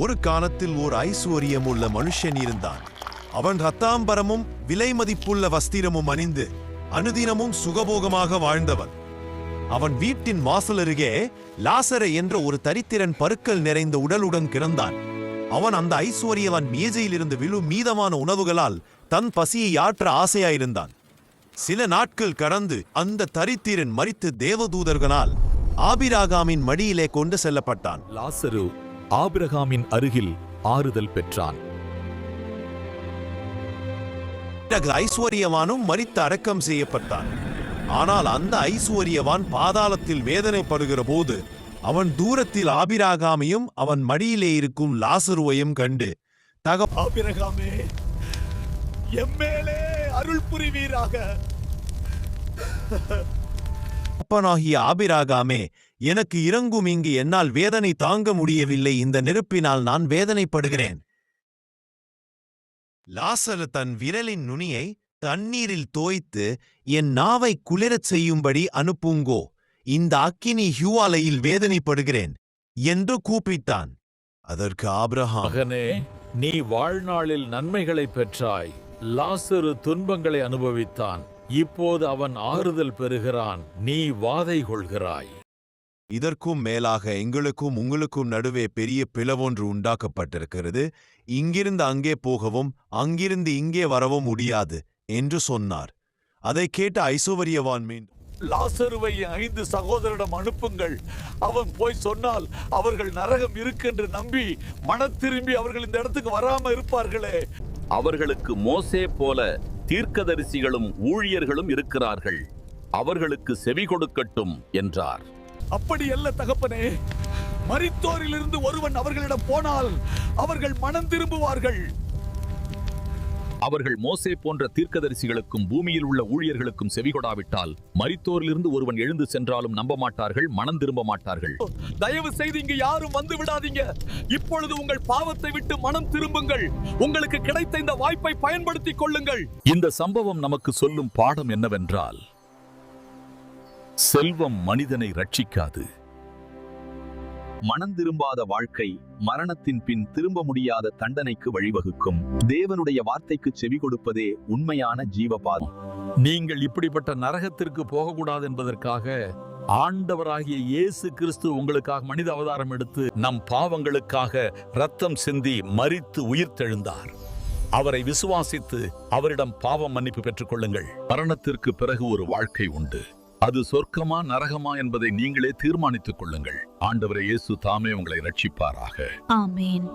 ஒரு காலத்தில் ஓர் ஐஸ்வர்யம் உள்ள மனுஷன் இருந்தான். அவன் ரத்தாம்பரமும் விலை மதிப்புள்ள வஸ்திரமும் அணிந்து அனுதினமும் சுகபோகமாக வாழ்ந்தவன். அவன் வீட்டின் வாசல் அருகே லாசர என்ற ஒரு தரித்திரன் பருக்கள் நிறைந்த உடலுடன் கிடந்தான். அவன் அந்த ஐஸ்வர்யவன் மேஜையிலிருந்து விழும் மீதமான உணவுகளால் தன் பசியை ஆற்ற ஆசையாயிருந்தான். சில நாட்கள் கடந்து அந்த தரித்திரன் மரித்து தேவதூதர்களால் ஆபிராகாமின் மடியிலே கொண்டு செல்லப்பட்டான். லாசரு ஆபிரகாமின் அருகில் ஆறுதல் பெற்றான். ஐஸ்வர்யவானும் மரித்து அடக்கம் செய்யப்பட்டான். ஆனால் அந்த ஐஸ்வர்யவான் பாதாளத்தில் வேதனைப்படுகிற போது அவன் தூரத்தில் ஆபிராகாமையும் அவன் மடியிலே இருக்கும் லாசருவையும் கண்டு தக ஆபிரகாமே எம்மேலே அருள் புரிவீராக. அப்பனாகிய ஆபிராகாமே எனக்கு இறங்கும் இங்கு என்னால் வேதனை தாங்க முடியவில்லை. இந்த நெருப்பினால் நான் வேதனைப்படுகிறேன். லாசரு தன் விரலின் நுனியை தண்ணீரில் தோய்த்து என் நாவை குளிரச் செய்யும்படி அனுப்புங்கோ. இந்த அக்கினி ஹியூவாலையில் வேதனைப்படுகிறேன். என்று கூப்பிட்டான். அதற்கு ஆபிரகாம் மகனே நீ வாழ்நாளில் நன்மைகளை பெற்றாய். லாசரு துன்பங்களை அனுபவித்தான். இப்போது அவன் ஆறுதல் பெறுகிறான். நீ வாதை கொள்கிறாய். இதற்கும் மேலாக எங்களுக்கும் உங்களுக்கும் நடுவே பெரிய பிளவொன்று உண்டாக்கப்பட்டிருக்கிறது. இங்கிருந்து அங்கே போகவும் அங்கிருந்து இங்கே வரவும் முடியாது என்று சொன்னார். அதை கேட்ட ஐசுவரியவான் மீன் லாசருவை ஐந்து சகோதரிடம் அனுப்புங்கள். அவன் போய் சொன்னால் அவர்கள் நரகம் இருக்கென்று நம்பி மன திரும்பி அவர்கள் இந்த இடத்துக்கு வராம இருப்பார்களே. அவர்களுக்கு மோசே போல தீர்க்கதரிசிகளும் ஊழியர்களும் இருக்கிறார்கள். அவர்களுக்கு செவி கொடுக்கட்டும் என்றார். அப்படி அல்ல தகப்பனே. மரித்தோரிலிருந்து ஒருவன் அவர்களிடம் போனால் அவர்கள் மனம் திரும்புவார்கள். அவர்கள் மோசே போன்ற தீர்க்கதரிசிகளுக்கும் பூமியில் உள்ள ஊழியர்களுக்கும் செவிகொடாவிட்டால் மரித்தோரிலிருந்து ஒருவன் எழுந்து சென்றாலும் நம்ப மாட்டார்கள் மனம் திரும்ப மாட்டார்கள் தயவு செய்து இங்கு யாரும் வந்து விடாதீங்க. இப்பொழுது உங்கள் பாவத்தை விட்டு மனம் திரும்புங்கள். உங்களுக்கு கிடைத்த இந்த வாய்ப்பை பயன்படுத்திக் கொள்ளுங்கள். இந்த சம்பவம் நமக்கு சொல்லும் பாடம் என்னவென்றால் செல்வம் மனிதனை ரட்சிக்காது. மனம் திரும்பாத வாழ்க்கை மரணத்தின் பின் திரும்ப முடியாத தண்டனைக்கு வழிவகுக்கும். தேவனுடைய வார்த்தைக்கு செவி கொடுப்பதே உண்மையான ஜீவபாதம். நீங்கள் இப்படிப்பட்ட நரகத்திற்கு போகக்கூடாது என்பதற்காக ஆண்டவராகிய இயேசு கிறிஸ்து உங்களுக்காக மனித அவதாரம் எடுத்து நம் பாவங்களுக்காக ரத்தம் சிந்தி மரித்து உயிர்த்தெழுந்தார். அவரை விசுவாசித்து அவரிடம் பாவம் மன்னிப்பு பெற்றுக் கொள்ளுங்கள். மரணத்திற்கு பிறகு ஒரு வாழ்க்கை உண்டு. அது சொர்க்கமா நரகமா என்பதை நீங்களே தீர்மானித்துக் கொள்ளுங்கள். ஆண்டவரை இயேசு தாமே உங்களை ரட்சிப்பாராக. ஆமேன்.